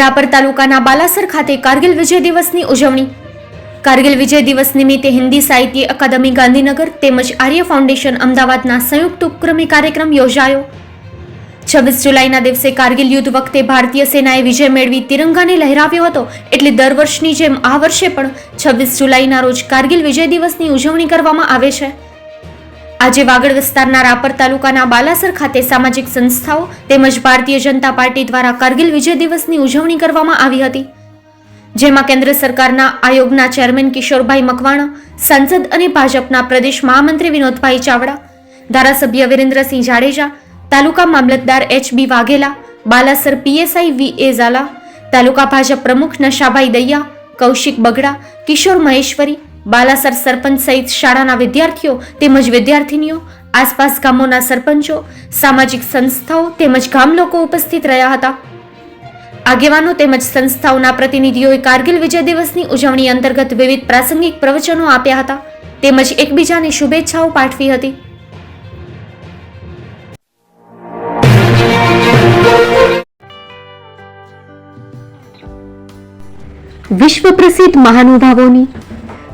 રાપર તાલુકાના બાલાસર ખાતે કારગિલ વિજય દિવસની ઉજવણી. કારગિલ વિજય દિવસ નિમિત્તે હિન્દી સાહિત્ય અકાદમી ગાંધીનગર તેમજ આર્ય ફાઉન્ડેશન અમદાવાદના સંયુક્ત ઉપક્રમે કાર્યક્રમ યોજાયો. છવ્વીસ જુલાઈના દિવસે કારગિલ યુદ્ધ વખતે ભારતીય સેનાએ વિજય મેળવી તિરંગાને લહેરાવ્યો હતો એટલે દર વર્ષની જેમ આ વર્ષે પણ છવ્વીસ જુલાઈના રોજ કારગિલ વિજય દિવસની ઉજવણી કરવામાં આવે છે. આજે વાગડ વિસ્તારના રાપર તાલુકાના બાલાસર ખાતે સામાજિક સંસ્થાઓ તેમજ ભારતીય જનતા પાર્ટી દ્વારા કારગિલ વિજય દિવસની ઉજવણી કરવામાં આવી હતી. જેમાં કેન્દ્ર સરકારના આયોગના ચેરમેન કિશોરભાઈ મકવાણા, સાંસદ અને ભાજપના પ્રદેશ મહામંત્રી વિનોદભાઈ ચાવડા, ધારાસભ્ય વિરેન્દ્રસિંહ જાડેજા, તાલુકા મામલતદાર H B Vaghela, Balasar PSI V A Jhala, taluka Bhajap પ્રમુખ નશાભાઈ દૈયા, કૌશિક બગડા, કિશોર મહેશ્વરી બાલાસર સરપંચ સહિત શાળાના વિદ્યાર્થીઓ તેમજ વિદ્યાર્થિનીઓ, આસપાસ ગામોના સરપંચો, સામાજિક સંસ્થાઓ તેમજ ગામ લોકો ઉપસ્થિત રહ્યા હતા. આગેવાનો તેમજ સંસ્થાઓના પ્રતિનિધિઓએ કારગિલ વિજય દિવસની ઉજવણી અંતર્ગત વિવિધ પ્રાસંગિક પ્રવચનો આપ્યા હતા. તેમજ એકબીજાને શુભેચ્છાઓ પાઠવી હતી. વિશ્વ પ્રસિદ્ધ મહાનુભાવોની